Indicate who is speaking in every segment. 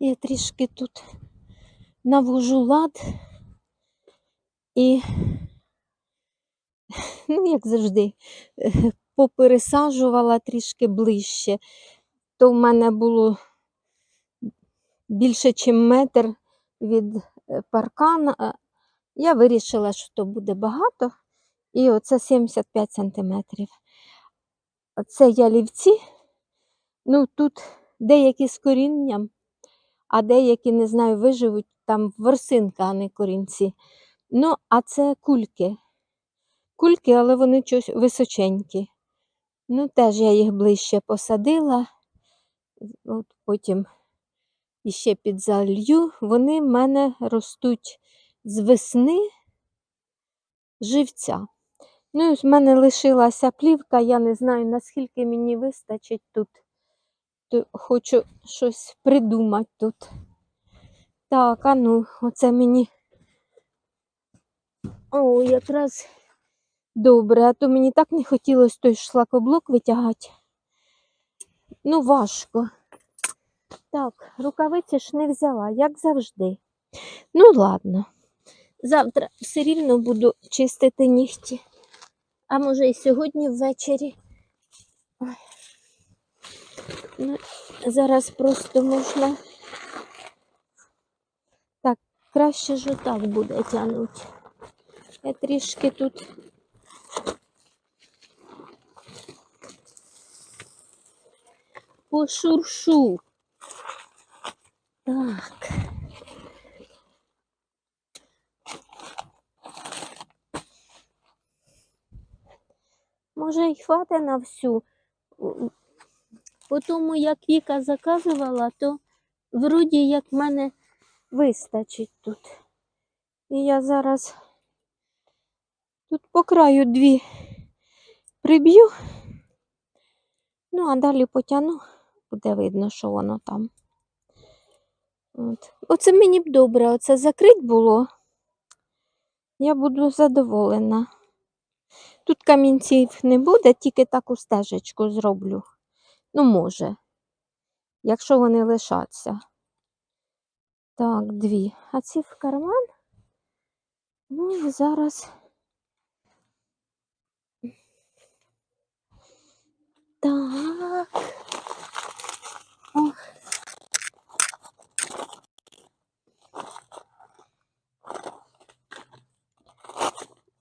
Speaker 1: Я трішки тут навожу лад і, ну, як завжди, попересаджувала трішки ближче. То в мене було більше, ніж метр від е, паркана. Я вирішила, що то буде багато. І оце 75 сантиметрів. Це ялівці. Ну, тут деякі з корінням, а деякі, не знаю, виживуть там ворсинка, а не корінці. Ну, а це кульки. Кульки, але вони чогось височенькі. Ну, теж я їх ближче посадила. От потім іще підзалью. Вони в мене ростуть з весни живця. Ну, в мене лишилася плівка, я не знаю, наскільки мені вистачить тут. Хочу щось придумати тут. Так, а ну, оце мені. О, якраз добре, а то мені так не хотілося той шлакоблок витягати. Ну, важко. Так, рукавиці ж не взяла, як завжди. Ну, ладно. Завтра все рівно буду чистити нігті. А може і сьогодні ввечері. Ой. Ну, зараз просто можна. Так, краще ж отак буде тягнути. Я трішки тут. Пошуршу. Так. Може, й хватить на всю. По тому, як Віка заказувала, то вроді як мене вистачить тут. І я зараз тут по краю дві приб'ю, ну а далі потягну, буде видно, що воно там. От. Оце мені б добре, оце закрить було. Я буду задоволена. Тут камінців не буде, тільки таку стежечку зроблю. Ну, може, якщо вони лишаться. Так, дві. А ці в карман. Ну, зараз. Так. Ох.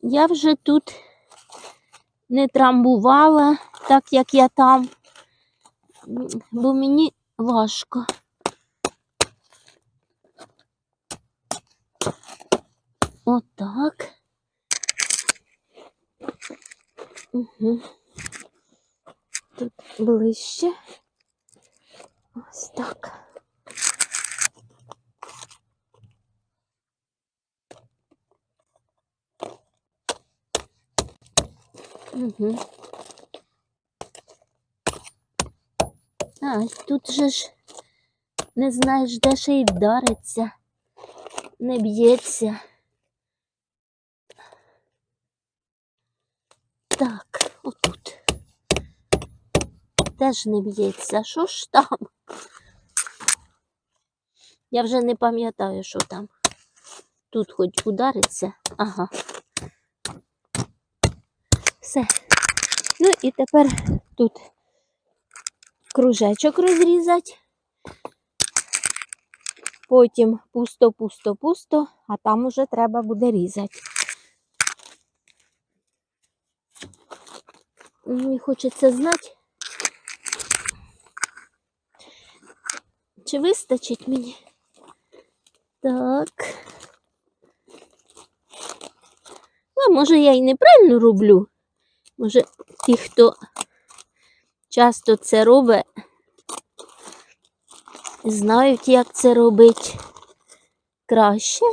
Speaker 1: Я вже тут не трамбувала, так як я там, бо мені важко. Отак. Угу. Тут ближче. Ось так. Угу. А, тут же ж не знаєш, де ще й вдариться, не б'ється. Так, отут. Теж не б'ється. Що ж там? Я вже не пам'ятаю, що там. Тут хоч удариться. Ага. Все. Ну і тепер тут кружечок розрізати. Потім пусто, пусто, пусто, а там уже треба буде різати. Мені хочеться знати, чи вистачить мені. Так. А може я і неправильно роблю. Може, ті, хто часто це робить, знають, як це робити краще.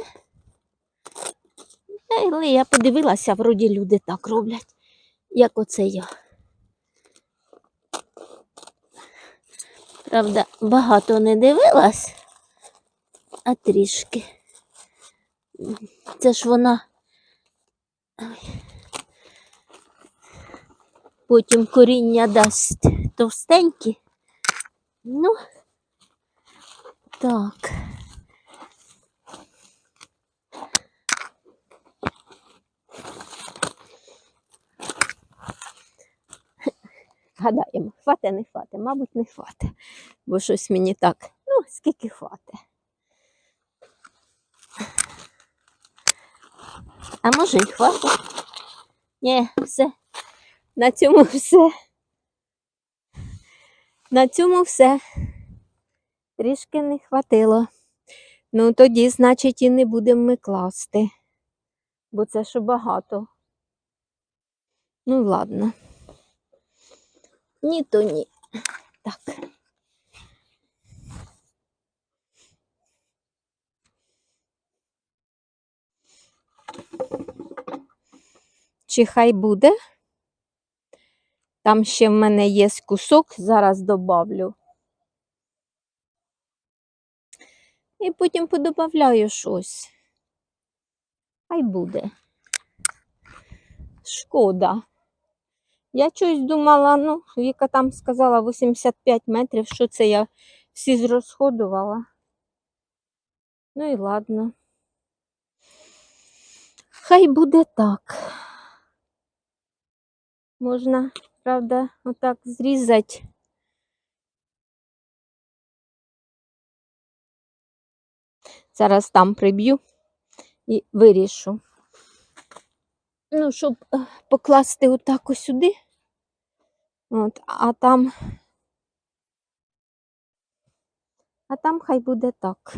Speaker 1: Але я подивилася, вроді люди так роблять, як оце я. Правда, багато не дивилась, а трішки. Це ж вона Ой. Потім коріння дасть товстенькі. Ну, Так. Гадаємо, хвате, не хвате, мабуть, не хвате. Бо щось мені так. Ну, скільки хвате. А може і хвате? Ні, все. На цьому все. На цьому все. Трішки не хватило. Ну, тоді, значить, і не будемо ми класти. Бо це ще багато. Ну, ладно. Ні, то ні. Так. Чи хай буде? Там ще в мене є кусок, зараз добавлю. І потім подобавляю щось. Хай буде. Шкода. Я щось думала, ну, Віка там сказала 85 метрів, що це я всі зрозходувала. Ну і ладно. Хай буде так. Можна, правда, отак зрізати. Зараз там приб'ю і вирішу. Ну, щоб е, покласти отак ось сюди. От, а там. А там хай буде так.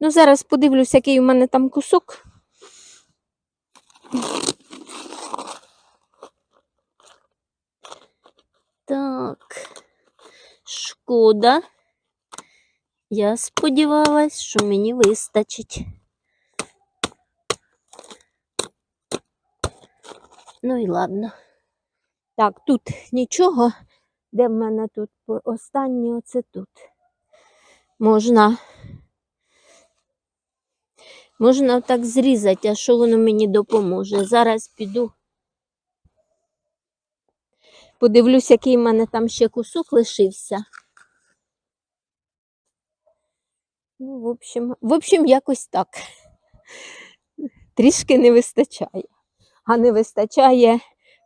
Speaker 1: Ну, зараз подивлюсь, який у мене там кусок. Так, шкода. Я сподівалась, що мені вистачить. Ну і ладно. Так, тут нічого. Де в мене тут останнє оце тут. Можна. Можна так зрізати, а що воно мені допоможе? Зараз піду. Подивлюсь, який в мене там ще кусок лишився. Ну, в общем, в общем, якось так. Трішки не вистачає. А не вистачає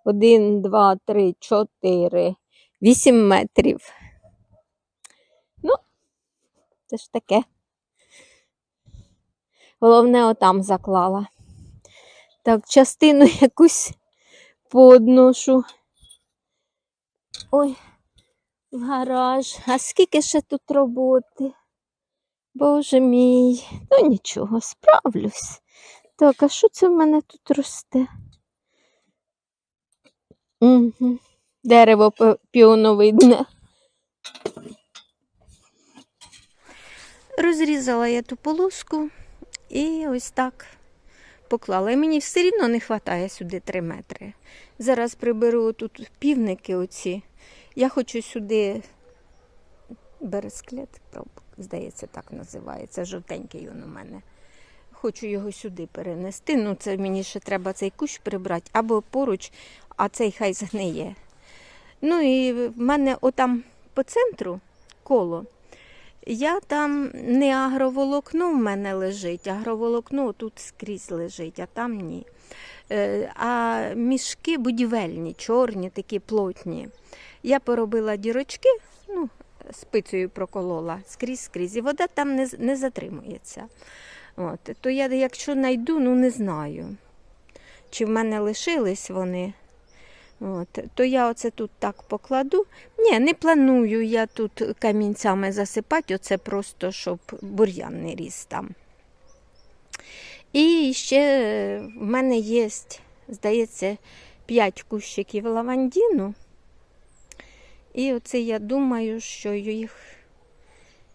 Speaker 1: 1, 2, 3, 4, 8 метрів. Ну, це ж таке. Головне, отам заклала. Так, частину якусь подношу. Ой, в гараж. А скільки ще тут роботи? Боже мій, ну нічого, справлюсь. Так, а що це в мене тут росте? Угу. Дерево пі- піоновидне. Розрізала я ту полоску і ось так поклала. І мені все рівно не вистачає сюди 3 метри. Зараз приберу тут півники оці. Я хочу сюди бересклет, здається, так називається. Жовтенький він у мене. Хочу його сюди перенести. Ну, це мені ще треба цей кущ прибрати або поруч, а цей хай згниє. Ну і в мене отам по центру коло. Я там не агроволокно в мене лежить, агроволокно тут скрізь лежить, а там ні. Е, А мішки будівельні, чорні, такі плотні. Я поробила дірочки, ну, спицею проколола скрізь скрізь, і вода там не, не затримується. От. То я, якщо знайду, ну не знаю, чи в мене лишились вони. От. То я оце тут так покладу. Ні, не планую я тут камінцями засипати, оце просто, щоб бур'ян не ріс там. І ще в мене є, здається, 5 кущиків лавандіну. І оце я думаю, що їх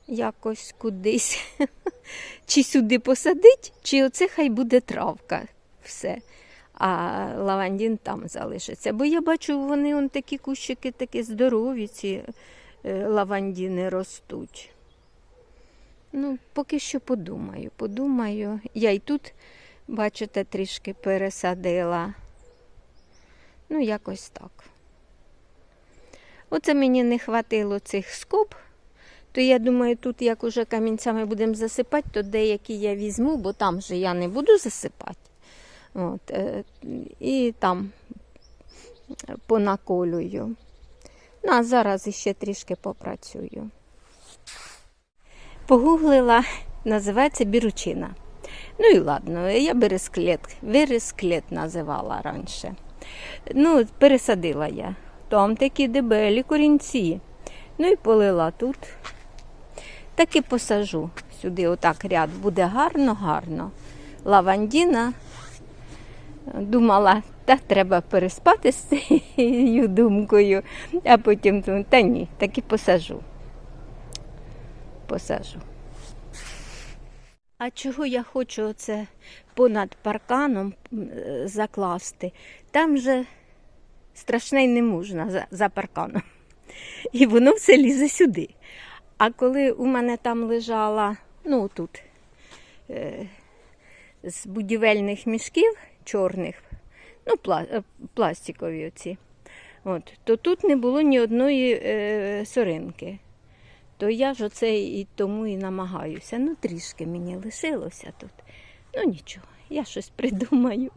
Speaker 1: якось кудись чи сюди посадить, чи оце хай буде травка. Все. А лавандін там залишиться. Бо я бачу, вони он такі кущики такі здорові, ці е, лавандіни ростуть. Ну, поки що подумаю, подумаю. Я й тут, бачите, трішки пересадила. Ну, якось так. Оце мені не хватило цих скоб, То я думаю, тут як уже камінцями будемо засипати, то деякі я візьму, бо там же я не буду засипати. От, е, і там понаколюю. Ну, а зараз іще трішки попрацюю. Погуглила, називається біручина. Ну і ладно, я бересклет, вересклет називала раніше. Ну, пересадила я. Там такі дебелі корінці. Ну і полила тут. Так і посажу сюди, отак ряд. Буде гарно, гарно. Лавандіна. Думала, та треба переспати з цією думкою, а потім думаю, та ні, так і посажу. Посажу. А чого я хочу оце понад парканом е, закласти? Там же страшне не можна за, за парканом. І воно все лізе сюди. А коли у мене там лежала, ну тут, е, з будівельних мішків чорних, ну, пла, е, пластикові оці, от, то тут не було ні одної е, соринки. То я ж оце і тому і намагаюся. Ну, трішки мені лишилося тут. Ну нічого, я щось придумаю.